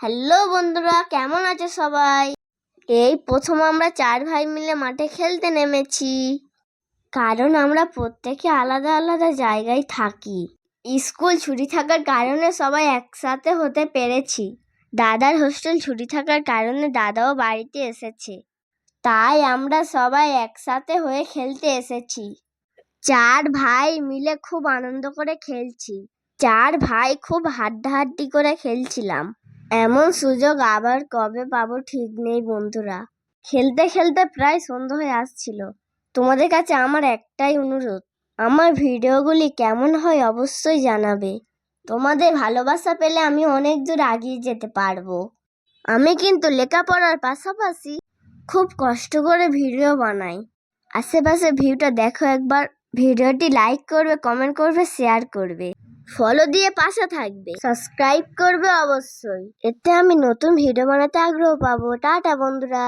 Hello বন্ধুরা, কেমন আছে সবাই? এই প্রথম আমরা চার ভাই মিলে মাঠে খেলতে নেমেছি। কারণ আমরা প্রত্যেকে আলাদা আলাদা জায়গায় থাকি। স্কুল ছুটি থাকার কারণে সবাই একসাথে হতে পেরেছি। দাদার হোস্টেল ছুটি থাকার কারণে দাদাও বাড়িতে এসেছে। তাই আমরা সবাই একসাথে হয়ে খেলতে এসেছি। চার ভাই মিলে খুব আনন্দ করে খেলছি। চার ভাই খুব হাড্ডাহাড্ডি করে খেলছিলাম। এমন সুযোগ আবার কবে পাবো ঠিক নেই, বন্ধুরা। খেলতে খেলতে প্রায় সন্ধ্যা হয়ে আসছিল। তোমাদের কাছে আমার একটাই অনুরোধ, আমার ভিডিওগুলি কেমন হয় অবশ্যই জানাবে। তোমাদের ভালোবাসা পেলে আমি অনেক দূর এগিয়ে যেতে পারব। আমি কিন্তু লেখাপড়ার পাশাপাশি খুব কষ্ট করে ভিডিও বানাই। আশেপাশে ভিউটা দেখো একবার। ভিডিওটি লাইক করবে কমেন্ট করবে শেয়ার করবে। ফলো দিয়ে পাশে থাকবে। সাবস্ক্রাইব করবে অবশ্যই। এতে আমি নতুন ভিডিও বানাতে আগ্রহ পাবো। টাটা, বন্ধুরা।